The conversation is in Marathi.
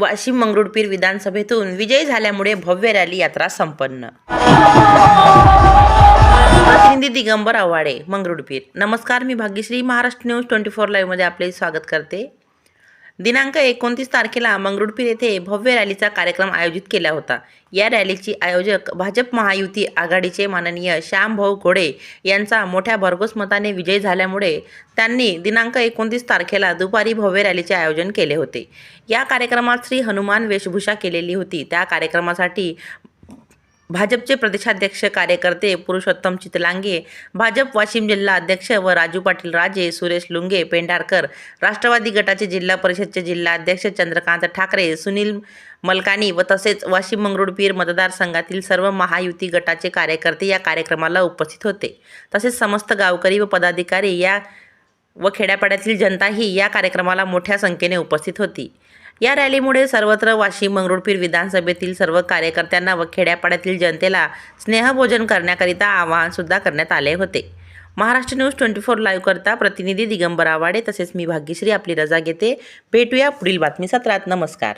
वाशिम मंगरुळपीर विधानसभेतून विजयी झाल्यामुळे भव्य रॅली यात्रा संपन्न. प्रतिनिधी दिगंबर आव्हाडे मंगरुळपीर नमस्कार मी Bhagyashree. Maharashtra news twenty four लाईव्हमध्ये आपले स्वागत करते. दिनांक एकोणतीस तारखेला मंगरुळपीर येथे भव्य रॅलीचा कार्यक्रम आयोजित केला होता. या रॅलीची आयोजक भाजप महायुती आघाडीचे माननीय श्यामभाऊ घोडे यांचा मोठ्या भरघोस मताने विजय झाल्यामुळे त्यांनी दिनांक एकोणतीस तारखेला दुपारी भव्य रॅलीचे आयोजन केले होते. या कार्यक्रमात श्री हनुमान वेशभूषा केलेली होती. त्या कार्यक्रमासाठी भाजपचे प्रदेशाध्यक्ष कार्यकर्ते पुरुषोत्तम चितलांगे भाजप वाशिम जिल्हा अध्यक्ष व राजू पाटील राजे सुरेश लुंगे पेंढारकर राष्ट्रवादी गटाचे जिल्हा परिषदचे जिल्हा अध्यक्ष चंद्रकांत ठाकरे सुनील मलकानी व तसेच वाशिम मंगरुळपीर मतदारसंघातील सर्व महायुती गटाचे कार्यकर्ते या कार्यक्रमाला उपस्थित होते. तसेच समस्त गावकरी व पदाधिकारी या व खेड्यापाड्यातील जनताही या कार्यक्रमाला मोठ्या संख्येने उपस्थित होती. या रॅलीमुळे सर्वत्र वाशिम मंगरुळपीर विधानसभेतील सर्व कार्यकर्त्यांना व खेड्यापाड्यातील जनतेला स्नेहभोजन करण्याकरिता आवाहनसुद्धा करण्यात आले होते. Maharashtra news twenty four live करता प्रतिनिधी दिगंबर आवाडे तसेच मी भाग्यश्री आपली रजा घेते. भेटूया पुढील बातमी सत्रात. नमस्कार.